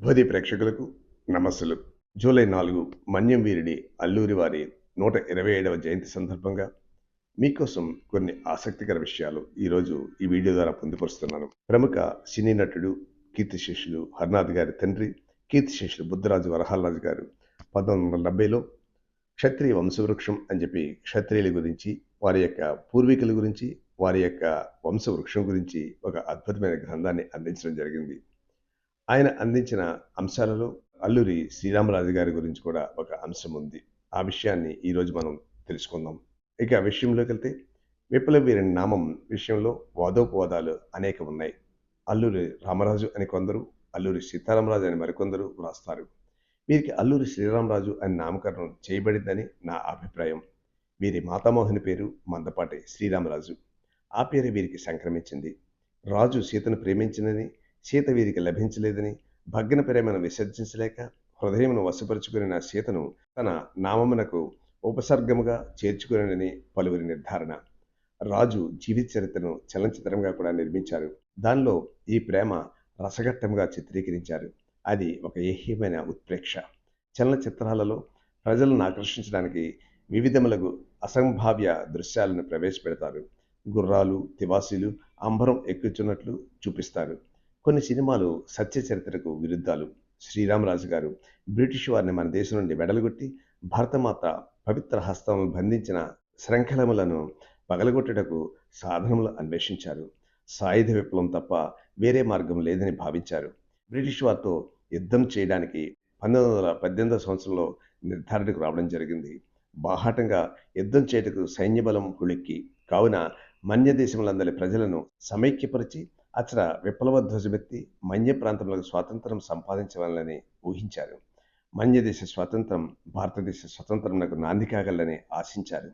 భోది ప్రేక్షకులకు నమస్సులు. జూలై నాలుగు మన్యం వీరుడి అల్లూరి వారి నూట ఇరవై ఏడవ జయంతి సందర్భంగా మీకోసం కొన్ని ఆసక్తికర విషయాలు ఈరోజు ఈ వీడియో ద్వారా పొందుపరుస్తున్నాను. ప్రముఖ సినీ నటుడు కీర్తిశేషులు హర్నాథ్ గారి తండ్రి కీర్తిశేషులు బుద్ధరాజు వరహాలరాజు గారు పంతొమ్మిది వందల డెబ్బైలో క్షత్రియ వంశవృక్షం అని చెప్పి క్షత్రియుల గురించి వారి యొక్క పూర్వీకుల గురించి వారి యొక్క వంశవృక్షం గురించి ఒక అద్భుతమైన గ్రంథాన్ని అందించడం జరిగింది. ఆయన అందించిన అంశాలలో అల్లూరి శ్రీరామరాజు గారి గురించి కూడా ఒక అంశం ఉంది. ఆ విషయాన్ని ఈరోజు మనం తెలుసుకుందాం. ఇక విషయంలోకి వెళ్తే విప్లవ నామం విషయంలో వాదోపవాదాలు అనేక ఉన్నాయి. అల్లూరి రామరాజు అని కొందరు అల్లూరి సీతారామరాజు అని మరికొందరు వ్రాస్తారు. వీరికి అల్లూరి శ్రీరామరాజు అని నామకరణం చేయబడిందని నా అభిప్రాయం. వీరి మాతామోహని పేరు మందపాటి శ్రీరామరాజు. ఆ పేరు వీరికి సంక్రమించింది. రాజు సీతను ప్రేమించినని సీత వీరికి లభించలేదని భగ్న ప్రేమను విసర్జించలేక హృదయమును వశపరుచుకుని నా సీతను తన నామమునకు ఉపసర్గముగా చేర్చుకునని పలువురి నిర్ధారణ. రాజు జీవిత చరిత్రను చలనచిత్రంగా కూడా నిర్మించారు. దానిలో ఈ ప్రేమ రసఘట్టంగా చిత్రీకరించారు. అది ఒక ఏహ్యమైన ఉత్ప్రేక్ష. చలనచిత్రాలలో ప్రజలను ఆకర్షించడానికి వివిధములకు అసంభావ్య దృశ్యాలను ప్రవేశపెడతారు. గుర్రాలు తివాసీలు అంబరం ఎక్కుచున్నట్లు చూపిస్తారు. కొన్ని సినిమాలు సత్య చరిత్రకు విరుద్ధాలు. శ్రీరామరాజు గారు బ్రిటిష్ వారిని మన దేశం నుండి వెడలగొట్టి భరతమాత పవిత్ర హస్తములు బంధించిన శృంఖలములను పగలగొట్టుటకు సాధనములు అన్వేషించారు. సాయుధ విప్లవం తప్ప వేరే మార్గం లేదని భావించారు. బ్రిటిష్ వారితో యుద్ధం చేయడానికి పంతొమ్మిది వందల పద్దెనిమిదవ సంవత్సరంలో నిర్ధారణకు రావడం జరిగింది. బాహాటంగా యుద్ధం చేయటకు సైన్యబలం హుళెక్కి కావున మన్యదేశములందరి ప్రజలను సమైక్యపరిచి అతను విప్లవ ధ్వజమెత్తి మన్య ప్రాంతంలో స్వాతంత్రం సంపాదించవాలని ఊహించారు. మన్య దేశ స్వాతంత్రం భారతదేశ స్వతంత్రంకు నాంది కాగలని ఆశించారు.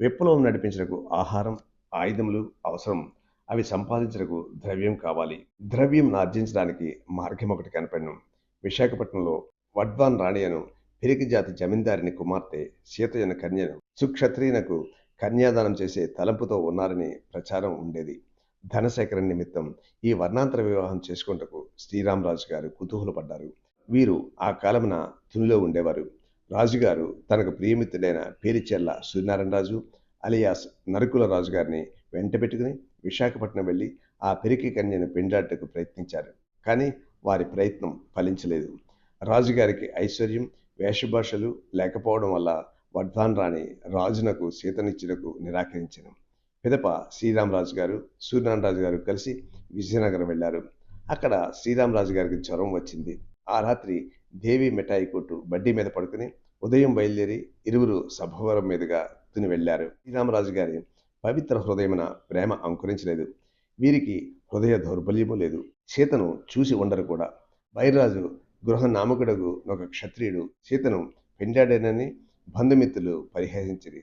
విప్లవం నడిపించడానికి ఆహారం ఆయుధములు అవసరం. అవి సంపాదించడానికి ద్రవ్యం కావాలి. ద్రవ్యం ఆర్జించడానికి మార్గం ఒకటి కనపడను. విశాఖపట్నంలో వడ్వాన్ రాణియను పిరికి జాతి జమీందారిని కుమార్తె సీతయ్యన కన్యను సుక్షత్రియునకు కన్యాదానం చేసే తలంపుతో ఉన్నారని ప్రచారం ఉండేది. ధనసేకరణ నిమిత్తం ఈ వర్ణాంతర వివాహం చేసుకుంటకు శ్రీరామరాజు గారు కుతూహలపడ్డారు వీరు ఆ కాలమున తునిలో ఉండేవారు. రాజుగారు తనకు ప్రియమిత్రుడైన పేరిచెల్ల సూర్యనారాయణరాజు అలియాస్ నరకుల రాజు గారిని వెంట పెట్టుకుని విశాఖపట్నం వెళ్ళి ఆ పెరికి కన్యను పెండాటకు ప్రయత్నించారు. కానీ వారి ప్రయత్నం ఫలించలేదు. రాజుగారికి ఐశ్వర్యం వేషభాషలు లేకపోవడం వల్ల వర్ధాన్ రాణి రాజునకు సీతనిచ్చుటకు నిరాకరించను. పిదప శ్రీరామరాజు గారు సూర్యనారాయణరాజు గారు కలిసి విజయనగరం వెళ్ళారు. అక్కడ శ్రీరామరాజు గారికి జ్వరం వచ్చింది. ఆ రాత్రి దేవి మిఠాయి కొట్టు బడ్డీ మీద పడుకుని ఉదయం బయలుదేరి ఇరువురు సభవరం మీదుగా తుని వెళ్ళారు. శ్రీరామరాజు గారి పవిత్ర హృదయమున ప్రేమ అంకురించలేదు. వీరికి హృదయ దౌర్బల్యము లేదు. సీతను చూసి ఉండరు కూడా. బైరాజు గృహ నామకుడగు ఒక క్షత్రియుడు. సీతను పెండాడేనని బంధుమిత్రులు పరిహసించిరి.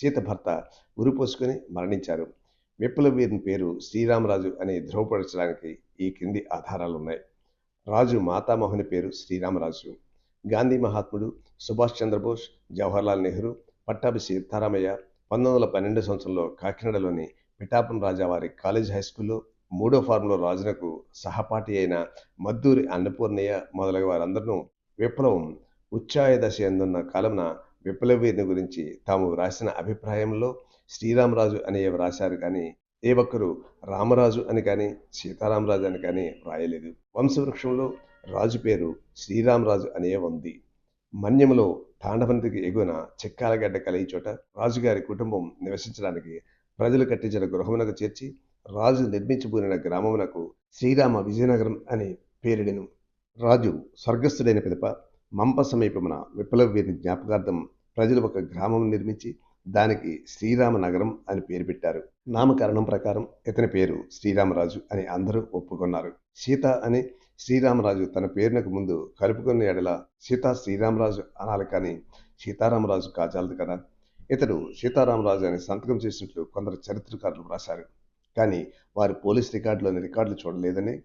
సీత భర్త ఉరిపోసుకొని మరణించారు. విప్లవ వీరిని పేరు శ్రీరామరాజు అని ధృవపరచడానికి ఈ క్రింది ఆధారాలు ఉన్నాయి రాజు మాతామోహని పేరు శ్రీరామరాజు. గాంధీ మహాత్ముడు సుభాష్ చంద్రబోస్ జవహర్లాల్ నెహ్రూ పట్టాభి సీతారామయ్య పంతొమ్మిది వందల పన్నెండు సంవత్సరంలో కాకినాడలోని పిఠాపన్ రాజావారి కాలేజ్ హై స్కూల్లో మూడో ఫారంలో రాజునకు సహపాఠి అయిన మద్దూరి అన్నపూర్ణయ్య మొదలగు వారందరూ విప్లవం ఉచ్చాయ దశ ఎందున్న కాలంన విప్లవీయత గురించి తాము వ్రాసిన అభిప్రాయంలో శ్రీరామరాజు అనే వ్రాశారు కానీ ఏ ఒక్కరు రామరాజు అని కానీ సీతారామరాజు అని కానీ వ్రాయలేదు. వంశవృక్షంలో రాజు పేరు శ్రీరామరాజు అనే ఉంది. మన్యములో తాండవనదికి ఎగువన చిక్కాలగడ్డ కలిగి చోట రాజుగారి కుటుంబం నివసించడానికి ప్రజలు కట్టించిన గృహమునకు చేర్చి రాజు నిర్మించబోయిన గ్రామమునకు శ్రీరామ విజయనగరం అని పేరిడెను. రాజు స్వర్గస్థుడైన పిదప మంప సమీపమున విప్లవ జ్ఞాపకార్థం ప్రజలు ఒక గ్రామం నిర్మించి దానికి శ్రీరామ నగరం అని పేరు పెట్టారు. నామకరణం ప్రకారం ఇతని పేరు శ్రీరామరాజు అని అందరూ ఒప్పుకున్నారు. సీత అని శ్రీరామరాజు తన పేరునకు ముందు కలుపుకున్న ఎడల సీత శ్రీరామరాజు అనాలి కానీ సీతారామరాజు కాజాలదు కదా. ఇతడు సీతారామరాజు అని సంతకం చేసినట్లు కొందరు చరిత్రకారులు రాశారు కానీ వారు పోలీస్ రికార్డులోని రికార్డులు చూడలేదని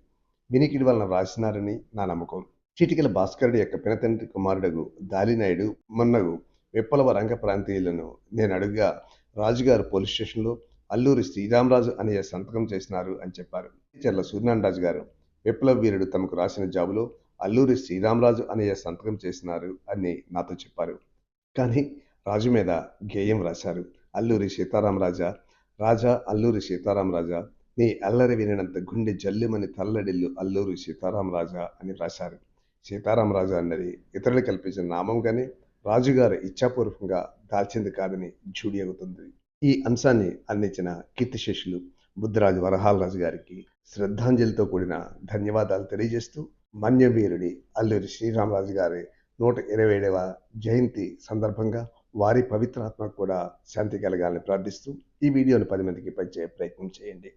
వినికిడి వలన రాసినారని నా నమ్మకం. చిటికల భాస్కరుడి యొక్క పినతండ్రి కుమారుడగు దాలినాయుడు మొన్నగు విప్లవ రంగ ప్రాంతీయులను నేను అడుగుగా రాజుగారు పోలీస్ స్టేషన్లో అల్లూరి శ్రీరామరాజు అనే సంతకం చేసినారు అని చెప్పారు. చర్ల సూర్యనారాయణరాజు గారు విప్లవ వీరుడు తమకు రాసిన జాబులో అల్లూరి శ్రీరామరాజు అనే సంతకం చేసినారు అని నాతో చెప్పారు. కానీ రాజు మీద గేయం రాశారు. అల్లూరి సీతారామరాజా రాజా అల్లూరి సీతారామరాజా నీ అల్లరి వినినంత గుండె జల్లుమని తల్లడిల్లు అల్లూరి సీతారామరాజా అని రాశారు. సీతారామరాజా అన్నది ఇతరులు కల్పించిన నామం కానీ రాజుగారు ఇచ్చాపూర్వకంగా దాల్చింది కాదని జూడి అవుతుంది ఈ అంశాన్ని అందించిన కీర్తిశేషులు బుద్ధరాజు వరహాలరాజు గారికి శ్రద్ధాంజలితో కూడిన ధన్యవాదాలు తెలియజేస్తూ మన్యవీరుడి అల్లూరి శ్రీరామరాజు గారి నూట ఇరవై ఏడవ జయంతి సందర్భంగా వారి పవిత్రాత్మకు కూడా శాంతి కలగాలని ప్రార్థిస్తూ ఈ వీడియోను పది మందికి పంచే ప్రయత్నం చేయండి.